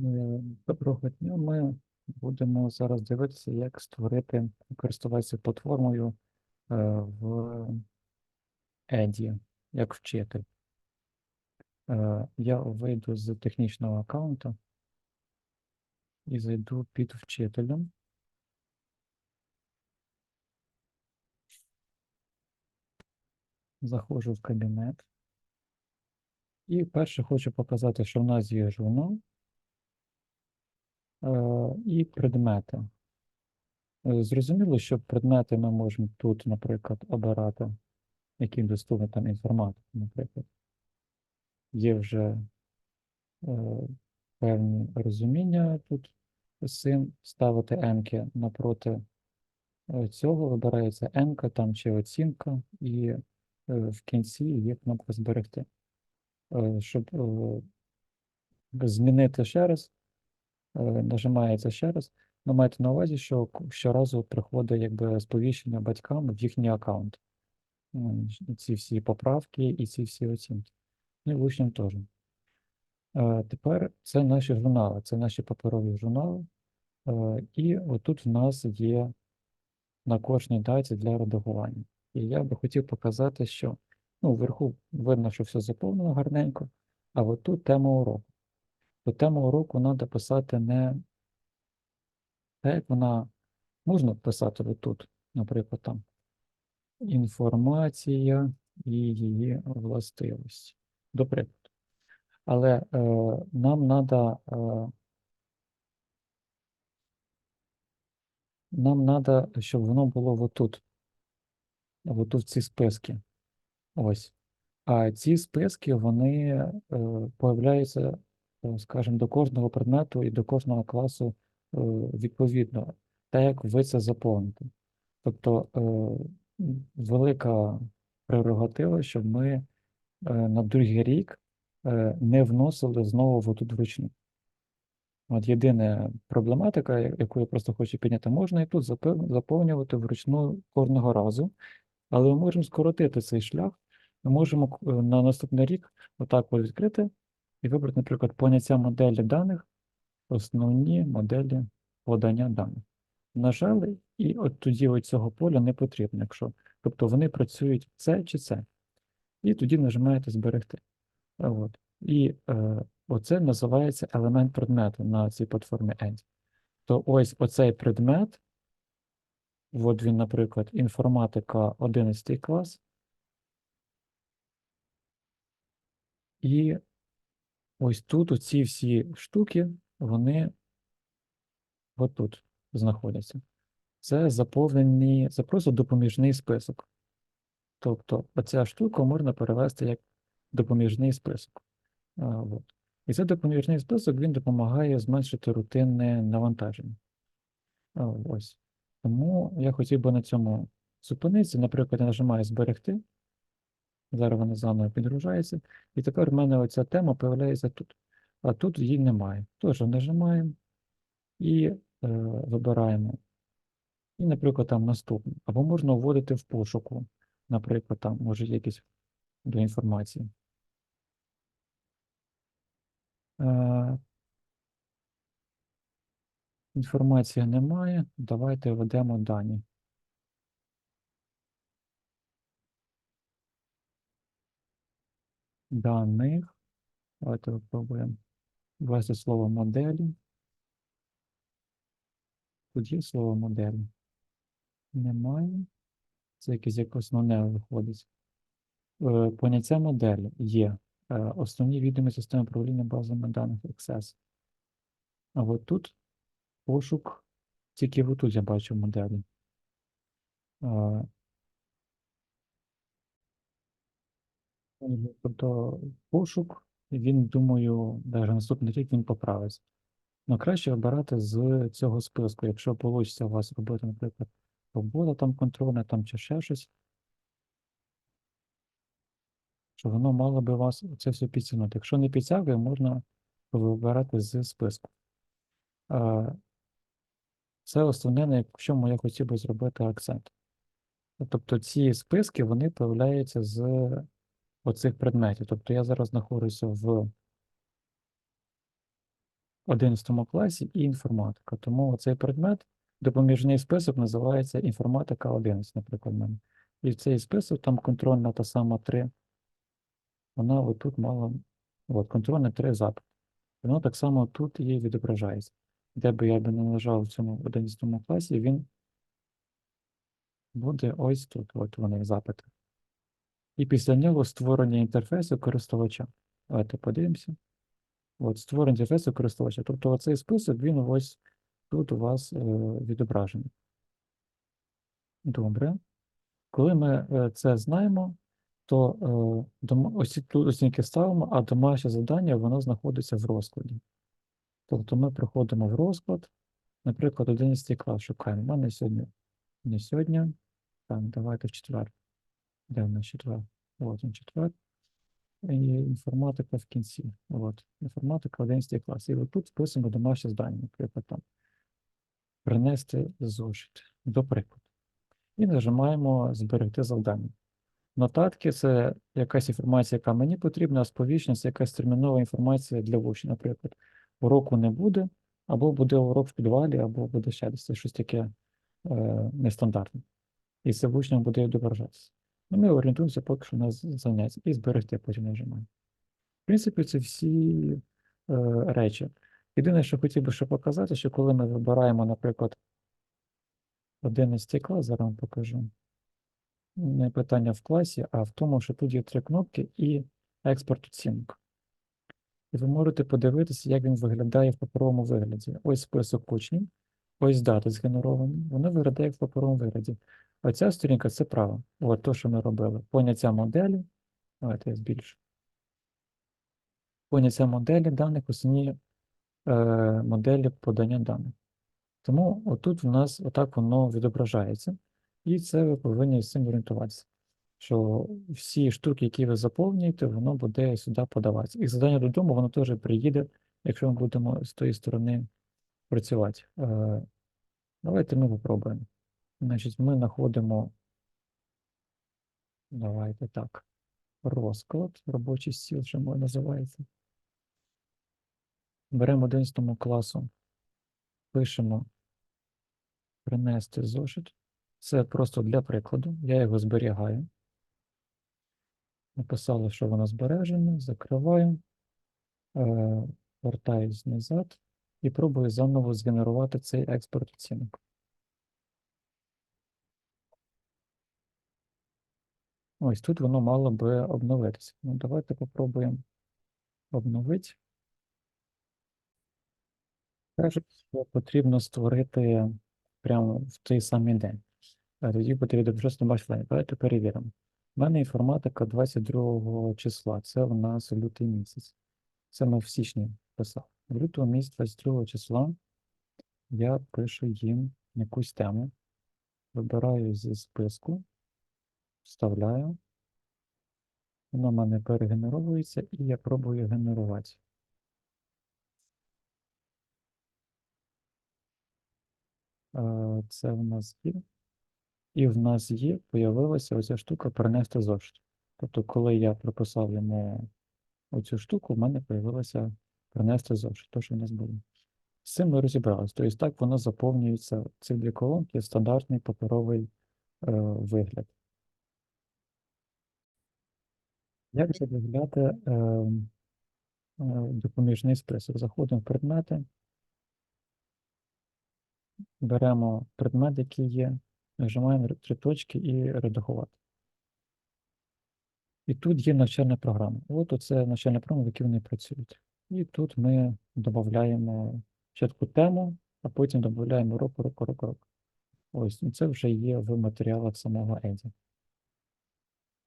Е, Доброго дня. Ми будемо зараз дивитися, як створити користуватися платформою е, в Еді, як вчитель. Е, Я вийду з технічного аккаунту і зайду під вчителем. Заходжу в кабінет. І перше хочу показати, що в нас є журнал і предмети. Е, Зрозуміло, що предмети ми можемо тут, наприклад, обирати, які доступні там інформатика, наприклад. Є вже е, певні розуміння тут з цим, ставити енки напроти е, цього, вибирається енка там чи оцінка, і е, в кінці є кнопка зберегти. Е, Щоб е, змінити ще раз, е, нажимається ще раз. Ну, майте на увазі, що щоразу приходить якби сповіщення батькам в їхній аккаунт. Ці всі поправки і ці всі оцінки. Ну і учням теж. Е, Тепер це наші журнали, це наші паперові журнали. Е, І отут в нас є на кожній даті для редагування. І я би хотів показати, що ну, вверху видно, що все заповнено гарненько, а от тут тема уроку. То тему уроку треба писати не так, як вона можна писати отут, наприклад, там інформація і її властивості, до прикладу. Але е, нам треба е, нам треба, щоб воно було отут, отут в ці списки. Ось. А ці списки, вони е, появляються, скажімо, до кожного предмету і до кожного класу е, відповідно, так як ви це заповните. Тобто е, велика прерогатива, щоб ми е, на другий рік е, не вносили знову отут вручну. От єдина проблематика, яку я просто хочу підняти, можна і тут заповнювати вручну кожного разу, але ми можемо скоротити цей шлях. Ми можемо е, на наступний рік отак відкрити і вибрати, наприклад, поняття моделі даних, основні моделі подання даних. Нажали, і от тоді от цього поля не потрібно, якщо. Тобто вони працюють це чи це. І тоді нажимаєте зберегти. От. І е, оце називається елемент предмету на цій платформі Edge. То ось оцей предмет, от він, наприклад, інформатика 11 клас. І ось тут оці всі штуки, вони отут знаходяться. Це заповнені, це просто допоміжний список. Тобто оця штука можна перевести як допоміжний список. А, от. І цей допоміжний список він допомагає зменшити рутинне навантаження. А, ось. Тому я хотів би на цьому зупинитися. Наприклад, я нажимаю зберегти. Зараз вона заново підгружається. І тепер в мене оця тема появляється тут. А тут її немає. Тож нажимаємо і е, вибираємо. І, наприклад, там наступне. Або можна вводити в пошуку. Наприклад, там може є якісь до інформації. Е, Інформації немає. Давайте введемо дані. Даних. Давайте попробуємо ввести слово моделі. Тут є слово моделі? Немає. Це якесь як основне виходить. Е, Поняття моделі є. Е, Основні відомі системи управління базами даних Access. А от тут пошук, тільки отут я бачу моделі. Тобто пошук, він, думаю, навіть наступний рік він поправиться. Ну, краще обирати з цього списку, якщо вийде у вас робити, наприклад, робота там контрольна, там чи ще щось, що воно мало би вас це все підтягнути. Якщо не підтягує, можна вибирати з списку. Це основне, на чому я хотів би зробити акцент. Тобто ці списки, вони з оцих предметів. Тобто я зараз знаходжуся в 11 класі і інформатика. Тому цей предмет, допоміжний список називається інформатика 11, наприклад, мене. І в цей список, там контрольна та сама 3, вона отут мала, от, контрольна 3 запит. Воно так само тут і відображається. Де би я би не нажав в цьому 11 класі, він буде ось тут, от вони запити. І після нього створення інтерфейсу користувача. Давайте подивимося. От, створення інтерфейсу користувача. Тобто оцей список, він ось тут у вас е, відображений. Добре. Коли ми е, це знаємо, то е, ось тут оцінки ставимо, а домашнє завдання воно знаходиться в розкладі. Тобто ми приходимо в розклад, наприклад, 11 клас шукаємо. У мене сьогодні не сьогодні. Так, давайте в четвер. Де в нас четвер? От він четвер. І інформатика в кінці. От, інформатика 11 клас. І от тут вписуємо домашнє завдання, наприклад, там. Принести зошит, до прикладу. І нажимаємо зберегти завдання. Нотатки це якась інформація, яка мені потрібна, а сповіщення це якась термінова інформація для учня. Наприклад, уроку не буде, або буде урок в підвалі, або буде ще десь. Щось таке е, нестандартне. І це в учням буде відображатися. Ну, ми орієнтуємося поки що на заняття і зберегти потім нажимаємо. В принципі, це всі е, речі. Єдине, що хотів би ще показати, що коли ми вибираємо, наприклад, 11 клас, зараз вам покажу. Не питання в класі, а в тому, що тут є три кнопки і експорт оцінок. І ви можете подивитися, як він виглядає в паперовому вигляді. Ось список учнів, ось дати згенеровані. Воно виглядає в паперовому вигляді. Оця сторінка це право. От то, що ми робили. Поняття моделі. Давайте я збільшу. Поняття моделі даних, основні е, моделі подання даних. Тому отут в нас отак воно відображається. І це ви повинні з цим орієнтуватися. Що всі штуки, які ви заповнюєте, воно буде сюди подаватися. І завдання додому, воно теж приїде, якщо ми будемо з тої сторони працювати. Е, давайте ми попробуємо. Значить, ми знаходимо. Давайте так. Розклад, робочий стіл, що називається. Беремо 11 класу, пишемо принести зошит. Це просто для прикладу. Я його зберігаю. Написали, що воно збережено, закриваю, е, вертаюсь назад і пробую заново згенерувати цей експорт оцінок. Ось тут воно мало би обновитися. Ну, давайте попробуємо обновити. Кажуть, що потрібно створити прямо в той самий день. Тоді буде відображатися домашнє завдання. Давайте перевіримо. У мене інформатика 22 числа. Це у нас лютий місяць. Це ми в січні писали. В лютому місяці 22 числа я пишу їм якусь тему, вибираю зі списку, вставляю. Воно в мене перегенеровується, і я пробую генерувати. Е, Це в нас є. І в нас є, появилася оця штука перенести зошит. Тобто, коли я прописав йому оцю штуку, в мене появилося перенести зошит, то, що в нас було. З цим ми розібралися. Тобто так воно заповнюється, ці дві колонки, стандартний паперовий е, вигляд. Як же е, е, допоміжний список? Заходимо в предмети, беремо предмет, який є, нажимаємо три точки і редагувати. І тут є навчальна програма. От оце навчальна програма, в якій вони працюють. І тут ми додаємо спочатку тему, а потім додаємо урок, урок, урок, урок. Ось, це вже є в матеріалах самого Еді.